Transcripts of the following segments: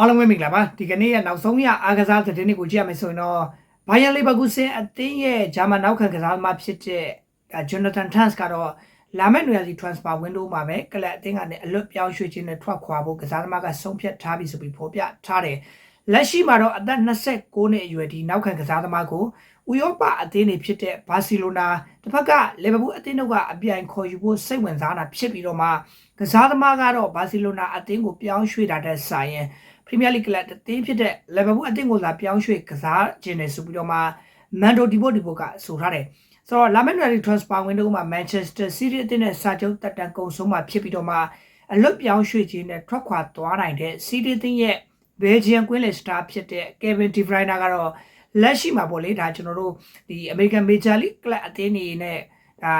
အားလုံးပဲမင်္ဂလာပါဒီကနေ့ရနောက်ဆုံးရအားကစားသတင်းတွေကိုကြည့်ရမယ်ဆိုရင်တော့ဘိုင်ယန်လီဗာကူဆင်အသင်းရဲ့ဂျာမန်နောက်ခံကစားသမားဖြစ်တဲ့ဂျွန်နသန်ထန့်စ်ကတော့လာမယ့်နွေရာသီ transfer window မှာပဲကလပ်အသင်းကနေအလွတ်ပြောင်းရွှေ့ခြင်းနဲ့ထွက်ခွာဖို့ကစားသမားကဆုံးဖြတ်ထားပြီဆိုပြီးဖော်ပြထားတယ်လက်ရှိမှာတော့အသက်29နှစ်အရွယ်ဒီနောက်ခံကစားသမားကိုဥရောပအသင်းတွေဖြစ်တဲ့ဘာစီလိုနာတစ်ဖက်ကလီဗာပူးအသင်းတို့ကအပြိုင်ခေါ်ယူဖို့စိတ်ဝင်စားတာဖြစ်ပြီးတော့မှကစားသမားကတော့ဘာစီလိုနာအသင်းကိုပြောင်းရွှေ့တာတဲ့ဆိုင်ရင် ပရီးမီယာလိဂ်ကလပ်အသင်းဖြစ်တဲ့လီဗာပူးအသင်းကိုလာပြောင်းရွှေ့ကစားခြင်းနဲ့ဆိုပြီးတော့မှမန်ဒိုဒီပိုဒီပိုကဆိုထားတယ်ဆိုတော့လာမယ့်နယ်ရီ transfer window မှာ Manchester City အသင်းနဲ့စာချုပ်တက်တန်ကုန်ဆုံးမှာဖြစ်ပြီးတော့မှအလွတ်ပြောင်းရွှေ့ခြင်းနဲ့ထွက်ခွာသွားနိုင်တဲ့ City အသင်းရဲ့ Belgian Queen Star ဖြစ်တဲ့ Kevin De Bruyne ကတော့လက်ရှိမှာပေါ့လေဒါကျွန်တော်တို့ဒီ American Major League Club အသင်းတွေနဲ့ဒါ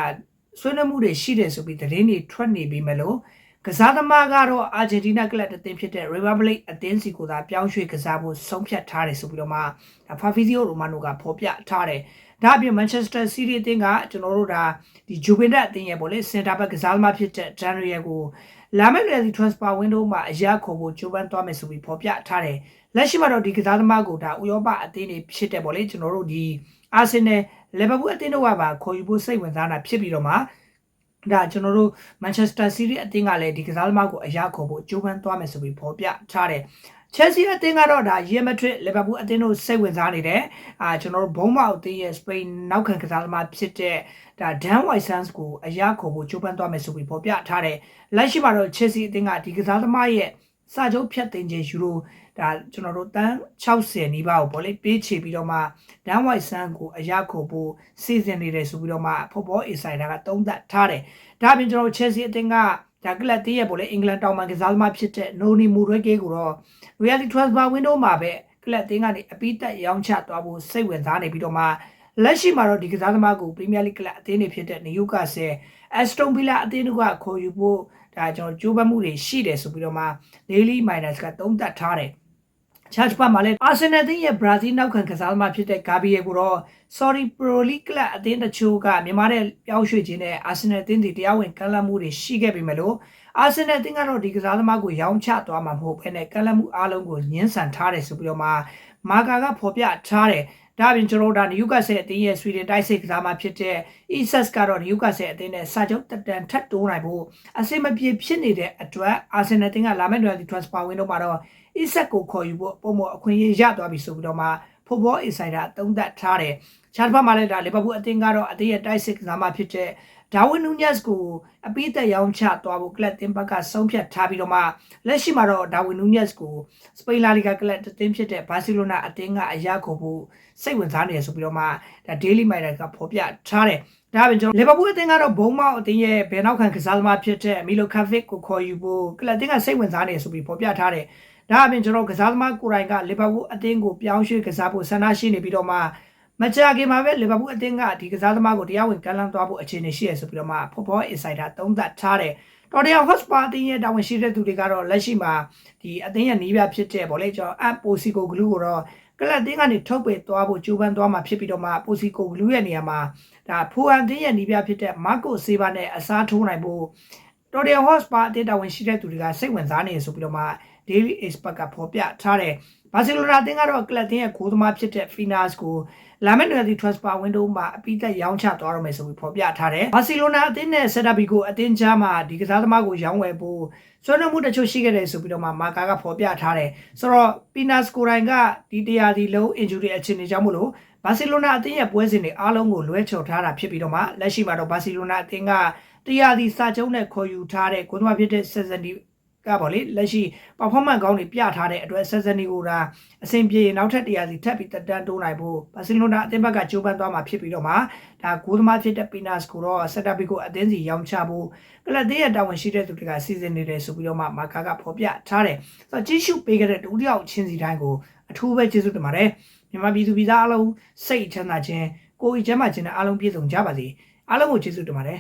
ဆွေးနွေးမှုတွေရှိတယ်ဆိုပြီးသတင်းတွေထွက်နေပြီမလို့ ကစားသမားကတော့အာဂျင်တီးနားကလပ်အသင်းဖြစ်တဲ့ Republic အသင်းစီကိုသာပြောင်းရွှေ့ကစားဖို့ဆုံးဖြတ်ထားတယ်ဆိုပြီးတော့မှ Fabrizio Romano ကဖော်ပြထားတယ်ဒါအပြင် Manchester City အသင်းကကျွန်တော်တို့ဒါဒီ Juventus အသင်းရဲ့ပေါ့လေ center back ကစားသမားဖြစ်တဲ့ Daniel ကိုလာမယ့်နယ်စီ transfer window မှာအရာခေါ်ဖို့ကြိုးပမ်းသွားမယ်ဆိုပြီးဖော်ပြထားတယ်လက်ရှိမှာတော့ဒီကစားသမားကိုဒါဥရောပအသင်းတွေဖြစ်တဲ့ပေါ့လေကျွန်တော်တို့ဒီအာဆင်နယ်လီဗာပူးအသင်းတို့ကပါခေါ်ယူဖို့စိတ်ဝင်စားတာဖြစ်ပြီးတော့မှ ဒါကျွန်တော်တို့ Manchester City အသင်းကလည်းဒီကစားသမားကိုအရာခေါ်ဖို့ကြိုးပမ်းသွားမယ်ဆိုပြီးဖော်ပြထားတယ်ချက်စီအသင်းကတော့ဒါရီမက်ဒရစ်လီဗာပူးအသင်းတို့စိတ်ဝင်စားနေတယ်အာကျွန်တော်တို့ဘုံမောက်အသင်းရဲ့စပိန်နောက်ခံကစားသမားဖြစ်တဲ့ဒါဒန်ဝိုင်ဆန်စ်ကိုအရာခေါ်ဖို့ကြိုးပမ်းသွားမယ်ဆိုပြီးဖော်ပြထားတယ်လက်ရှိမှာတော့ချက်စီအသင်းကဒီကစားသမားရဲ့ စာချုပ်ဖြတ်သိမ်းခြင်းယူရိုဒါကျွန်တော်တို့တန်း60နီးပါးကိုပေါ့လေပေးချေပြီးတော့မှဒန်ဝိုင်ဆန်ကိုအရာခေါ်ဖို့စီစဉ်နေတယ်ဆိုပြီးတော့မှဖော်ပေါ်အင်ဆိုင်ဒါကသုံးသပ်ထားတယ်ဒါပြင်ကျွန်တော်ချက်စီအသင်းကဒါကလပ်တည်းရဲ့ပေါ့လေအင်္ဂလန်တောင်ပန်ကစားသမားဖြစ်တဲ့နိုနီမူရဲကေကိုတော့ reality transfer window မှာပဲကလပ်တင်းကနေအပိသက်ရောင်းချသွားဖို့စိတ်ဝင်စားနေပြီးတော့မှလက်ရှိမှာတော့ဒီကစားသမားကို Premier League ကလပ်အသင်းတွေဖြစ်တဲ့ Newcastle Aston Villa အသင်းတို့ကခေါ်ယူဖို့ ဒါကျွန်တော်ကြိုးပမ်းမှုတွေရှိတယ်ဆိုပြီးတော့မှ Daily Miners ကသုံးသပ်ထားတယ်ချာချ်ပါမှာလဲအာဆင်နယ်အသင်းရဲ့ဘရာဇီးနောက်ခံကစားသမားဖြစ်တဲ့ဂါဘီယယ်ကိုတော့ Sorry Pro League ကလပ်အသင်းတချို့ကမြန်မာနဲ့ပြောင်းရွှေ့ခြင်းနဲ့အာဆင်နယ်အသင်းတွေတရားဝင်ကမ်းလှမ်းမှုတွေရှိခဲ့ပေမဲ့လို့အာဆင်နယ်အသင်းကတော့ဒီကစားသမားကိုရောင်းချသွားမှာမဟုတ်ဘဲနဲ့ကမ်းလှမ်းမှုအားလုံးကိုညှင်းဆန်ထားတယ်ဆိုပြီးတော့မှမာကာကဖော်ပြထားတယ် ဒါပြင်ကျွန်တော်တို့ဒါနယူကာဆယ်အသင်းရဲ့ဆွီဒင်တိုက်စစ်ကစားမဖြစ်တဲ့ ESS ကတော့နယူကာဆယ်အသင်းနဲ့စာချုပ်တက်တန်ထပ်တိုးနိုင်ဖို့အဆင်မပြေဖြစ်နေတဲ့အတွက်အာဆင်နယ်အသင်းကလာမယ့်တွင် transfer window မှာတော့ ESS ကိုခေါ်ယူဖို့ပုံမအခွင့်အရေးရသွားပြီဆိုပြီးတော့မှ Football Insider သုံးသပ်ထားတယ်။ချားဘတ်မှာလည်းဒါလီဗာပူးအသင်းကတော့အသင်းရဲ့တိုက်စစ်ကစားမဖြစ်တဲ့ဒါဝင်းနူးညက်စ်ကိုအပိသက်ရောင်းချသွားဖို့ကလပ်တင်ဘက်ကဆုံးဖြတ်ထားပြီးတော့မှလက်ရှိမှာတော့ဒါဝင်းနူးညက်စ်ကိုစပိန်လာလီဂါကလပ်တင်ဖြစ်တဲ့ဘာစီလိုနာအသင်းကအရာကိုဖို့စိတ်ဝင်စားနေရဆိုပြီးတော့မှဒါ Daily Mail ကဖော်ပြထားတယ်ဒါပြင်ကျွန်တော်လီဗာပူးအသင်းကတော့ဘုံမောက်အသင်းရဲ့ဘယ်နောက်ခံကစားသမားဖြစ်တဲ့မီလိုကာဗစ်ကိုခေါ်ယူဖို့ကလပ်တင်ကစိတ်ဝင်စားနေဆိုပြီးဖော်ပြထားတယ် ဒါအပြင်ကျွန်တော်ကစားသမားကိုယ်တိုင်ကလီဗာပူးအသင်းကိုပြောင်းရွှေ့ကစားဖို့ဆန္ဒရှိနေပြီးတော့မှမကြာခင်မှာပဲလီဗာပူးအသင်းကဒီကစားသမားကိုတရားဝင်ကမ်းလှမ်းသွားဖို့အခြေအနေရှိရဆိုပြီးတော့မှ Football Insider သုံးသပ်ထားတယ်တော်တရား Hotspur အသင်းရဲ့တာဝန်ရှိတဲ့သူတွေကတော့လက်ရှိမှာဒီအသင်းရဲ့နီးပြဖြစ်တဲ့ဗောလေကျွန်တော် App Posico Glue ကိုတော့ကလပ်တင်းကနေထုတ်ပေသွားဖို့ကြိုးပမ်းသွားမှာဖြစ်ပြီးတော့မှ Posico Glue ရဲ့နေရာမှာဒါဖိုအန်တင်းရဲ့နီးပြဖြစ်တဲ့ Marco Silva နဲ့အစားထိုးနိုင်ဖို့တော်တရား Hotspur အသင်းတာဝန်ရှိတဲ့သူတွေကစိတ်ဝင်စားနေဆိုပြီးတော့မှ Daily Expert ကဖော်ပြထားတယ်ဘာစီလိုနာအသင်းကတော့ကလပ်တင်းရဲ့ဂိုးသမားဖြစ်တဲ့ Finas ကိုလာမယ့်နယ်ဒီ transfer window မှာအပိသက်ရောင်းချသွားရမယ်ဆိုပြီးဖော်ပြထားတယ်။ဘာစီလိုနာအသင်းနဲ့ဆက်တာဘီကိုအသင်းကြားမှာဒီကစားသမားကိုရောင်းဝယ်ဖို့ဆွေးနွေးမှုတချို့ရှိခဲ့တယ်ဆိုပြီးတော့မှမာကာကဖော်ပြထားတယ်။ဆိုတော့ Pinas ကိုရိုင်ကဒီတရားဒီလုံး injury အခြေအနေကြောင့်မလို့ဘာစီလိုနာအသင်းရဲ့ပွဲစဉ်တွေအားလုံးကိုလွဲချော်ထားတာဖြစ်ပြီးတော့မှလက်ရှိမှာတော့ဘာစီလိုနာအသင်းကတရားဒီစာချုပ်နဲ့ခေါ်ယူထားတဲ့ကိုသမားဖြစ်တဲ့ဆ က်စန်ဒီကပေါ့လေလက်ရှိ performance ကောင်းတွေပြထားတဲ့အတွက်ဆက်စနီကိုဒါအဆင်ပြေနောက်ထပ်တရားစီထပ်ပြီးတက်တန်းတိုးနိုင်ဖို့ဘာစီလိုနာအသင်းဘက်ကကြိုးပမ်းသွားမှာဖြစ်ပြီးတော့မှဒါဂိုးသမားဖြစ်တဲ့ Pinas ကိုတော့ဆက်တာဘီကိုအသင်းစီရောင်းချဖို့ကလပ်သေးရတာဝန်ရှိတဲ့သူတွေကစီစဉ်နေတယ်ဆိုပြီးတော့မှမာကာကဖော်ပြထားတယ်ဆိုတော့ကြီးစုပေးခဲ့တဲ့ဒုတိယချင်းစီတိုင်းကိုအထူးပဲကျေးဇူးတင်ပါတယ်မြန်မာပြည်သူပြည်သားအလုံးစိတ်ချမ်းသာခြင်းကိုယ်အကျမ်းမာခြင်းနဲ့အားလုံးပြည့်စုံကြပါစေအားလုံးကိုကျေးဇူးတင်ပါတယ်